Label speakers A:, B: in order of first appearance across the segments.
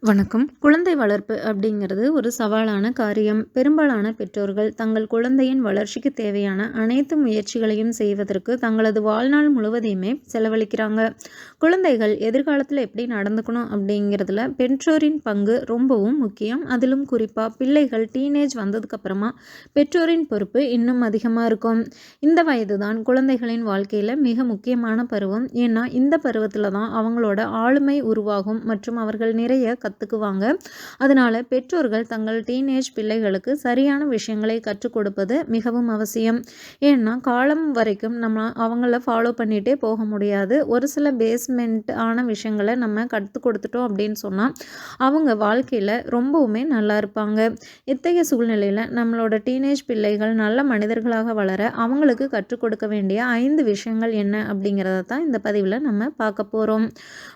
A: வணக்கம். குழந்தை வளர்ப்பு அப்படிங்கிறது ஒரு சவாலான காரியம். பெரும்பாலான பெற்றோர்கள் தங்கள் குழந்தையின் வளர்ச்சிக்கு தேவையான அனைத்து முயற்சிகளையும் செய்வதற்கு தங்களது வாழ்நாள் முழுவதையுமே செலவழிக்கிறாங்க. குழந்தைகள் எதிர்காலத்தில் எப்படி நடந்துக்கணும் அப்படிங்கிறதுல பெற்றோரின் பங்கு ரொம்பவும் முக்கியம். அதிலும் குறிப்பாக பிள்ளைகள் டீனேஜ் வந்ததுக்கப்புறமா பெற்றோரின் பொறுப்பு இன்னும் அதிகமாக இருக்கும். இந்த வயது தான் குழந்தைகளின் வாழ்க்கையில் மிக முக்கியமான பருவம். ஏன்னா இந்த பருவத்தில் தான் அவங்களோட ஆளுமை உருவாகும் மற்றும் அவர்கள் நிறைய கற்றுக்குவாங்க அதனால் பெற்றோர்கள் தங்கள் டீனேஜ் பிள்ளைகளுக்கு சரியான விஷயங்களை கற்றுக் கொடுப்பது மிகவும் அவசியம். ஏன்னா காலம் வரைக்கும் நம்ம அவங்கள ஃபாலோ பண்ணிகிட்டே போக முடியாது. ஒரு சில பேஸ்மெண்ட் ஆன விஷயங்களை நம்ம கற்றுக் கொடுத்துட்டோம் அப்படின்னு சொன்னால் அவங்க வாழ்க்கையில் ரொம்பவுமே நல்லா இருப்பாங்க. இத்தகைய சூழ்நிலையில் நம்மளோட டீனேஜ் பிள்ளைகள் நல்ல மனிதர்களாக வளர அவங்களுக்கு கற்றுக் கொடுக்க வேண்டிய ஐந்து விஷயங்கள் என்ன அப்படிங்கிறத தான் இந்த பதிவில் நம்ம பார்க்க போகிறோம்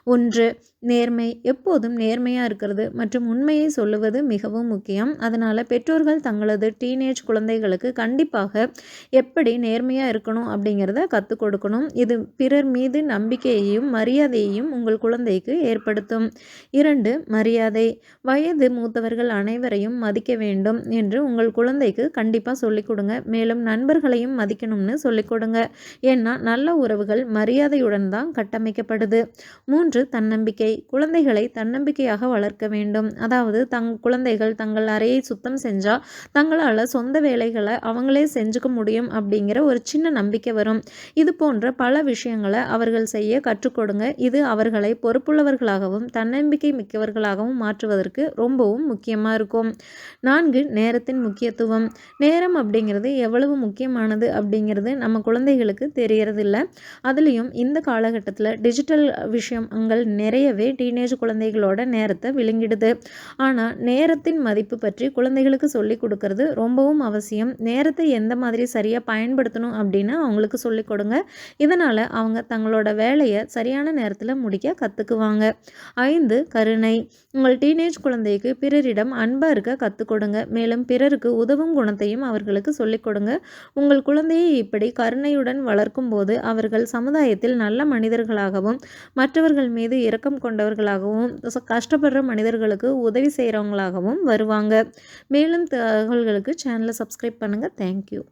A: ஒன்று நேர்மை எப்போதும் நேர்மையாக இருக்கிறது மற்றும் உண்மையை சொல்லுவது மிகவும் முக்கியம். அதனால் பெற்றோர்கள் தங்களது டீனேஜ் குழந்தைகளுக்கு கண்டிப்பாக எப்படி நேர்மையாக இருக்கணும் அப்படிங்கிறத கற்றுக் கொடுக்கணும். இது பிறர் மீது நம்பிக்கையையும் மரியாதையையும் உங்கள் குழந்தைக்கு ஏற்படுத்தும். இரண்டு மரியாதை. வயது மூத்தவர்கள் அனைவரையும் மதிக்க வேண்டும் என்று உங்கள் குழந்தைக்கு கண்டிப்பாக சொல்லிக் கொடுங்க. மேலும் நண்பர்களையும் மதிக்கணும்னு சொல்லிக் கொடுங்க. ஏன்னா நல்ல உறவுகள் மரியாதையுடன் தான் கட்டமைக்கப்படுது. மூன்று தன்னம்பிக்கை. குழந்தைகளை தன்னம்பிக்கையாக வளர்க்க வேண்டும். அதாவது தங் குழந்தைகள் தங்கள் அறையை சுத்தம் செஞ்சால் தங்களால் சொந்த வேலைகளை அவங்களே செஞ்சுக்க முடியும் அப்படிங்கிற ஒரு சின்ன நம்பிக்கை வரும். இது போன்ற பல விஷயங்களை அவர்கள் செய்ய கற்றுக் கொடுங்க. இது அவர்களை பொறுப்புள்ளவர்களாகவும் தன்னம்பிக்கை மிக்கவர்களாகவும் மாற்றுவதற்கு ரொம்பவும் முக்கியமாக இருக்கும். நான்கு நேரத்தின் முக்கியத்துவம். நேரம் அப்படிங்கிறது எவ்வளவு முக்கியமானது அப்படிங்கிறது நம்ம குழந்தைகளுக்கு தெரியறதில்ல. அதுலேயும் இந்த காலகட்டத்தில் டிஜிட்டல் விஷயங்கள் நிறையவே ரொம்பவே டீனேஜ் குழந்தைகளோட நேரத்தை விழுங்கிடுது. ஆனால் நேரத்தின் மதிப்பு பற்றி குழந்தைகளுக்கு சொல்லிக் கொடுக்கறது ரொம்பவும் அவசியம். நேரத்தை எந்த மாதிரி சரியாக பயன்படுத்தணும் அப்படின்னு அவங்களுக்கு சொல்லி கொடுங்க. இதனால் அவங்க தங்களோட வேலையை சரியான நேரத்தில் முடிக்க கற்றுக்குவாங்க ஐந்து கருணை. உங்கள் டீனேஜ் குழந்தைக்கு பிறரிடம் அன்பாக இருக்க கற்றுக் கொடுங்க. மேலும் பிறருக்கு உதவும் குணத்தையும் அவர்களுக்கு சொல்லிக் கொடுங்க. உங்கள் குழந்தையை இப்படி கருணையுடன் வளர்க்கும் போது அவர்கள் சமுதாயத்தில் நல்ல மனிதர்களாகவும் மற்றவர்கள் மீது இரக்கம் கொண்டவர்களாகவும் கஷ்டப்படுற மனிதர்களுக்கு உதவி செய்கிறவங்களாகவும் வருவாங்க. மேலும் தகவல்களுக்கு சேனலை சப்ஸ்கிரைப் பண்ணுங்கள் தேங்க்யூ